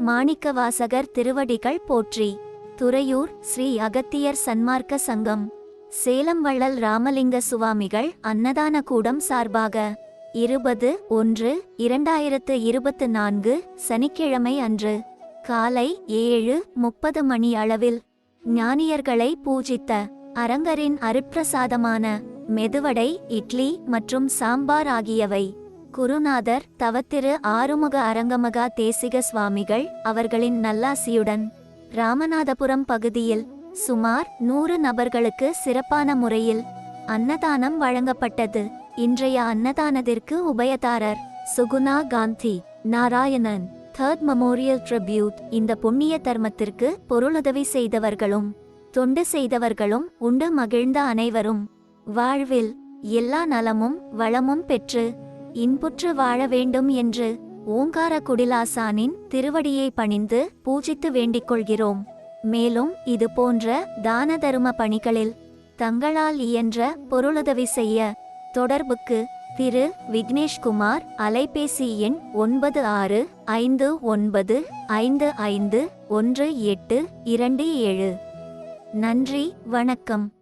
மாணிக்கவாசகர் திருவடிகள் போற்றி. துறையூர் ஸ்ரீ அகத்தியர் சன்மார்க்க சங்கம். சேலம் வள்ளல் ராமலிங்க சுவாமிகள் அன்னதான கூடம் சார்பாக இருபது ஒன்று இரண்டாயிரத்து இருபத்து நான்கு சனிக்கிழமை அன்று காலை ஏழு முப்பது மணி அளவில் ஞானியர்களை பூஜித்த அரங்கரின் அருட்பிரசாதமான மெதுவடை இட்லி மற்றும் சாம்பார் ஆகியவை குருநாதர் தவத்திரு ஆறுமுக அரங்கமகா தேசிக சுவாமிகள் அவர்களின் நல்லாசியுடன் ராமநாதபுரம் பகுதியில் சுமார் நூறு நபர்களுக்கு சிறப்பான முறையில் அன்னதானம் வழங்கப்பட்டது. இன்றைய அன்னதானத்திற்கு உபயதாரர் Suguna Gandhi Narayanan third memorial tribute இந்த புண்ணிய தர்மத்திற்கு பொருளுதவி செய்தவர்களும் தொண்டு செய்தவர்களும் உண்டு மகிழ்ந்த அனைவரும் வாழ்வில் எல்லா நலமும் வளமும் பெற்று இன்புற்று வாழ வேண்டும் என்று ஓங்கார குடிலாசானின் திருவடியை பணிந்து பூஜித்து வேண்டிக் கொள்கிறோம். மேலும் இது போன்ற தான தரும பணிகளில் தங்களால் இயன்ற பொருளுதவி செய்ய தொடர்புக்கு திரு விக்னேஷ்குமார் அலைபேசி எண் ஒன்பது ஆறு ஐந்து ஒன்பது ஐந்து ஐந்து ஒன்று எட்டு இரண்டு ஏழு. நன்றி வணக்கம்.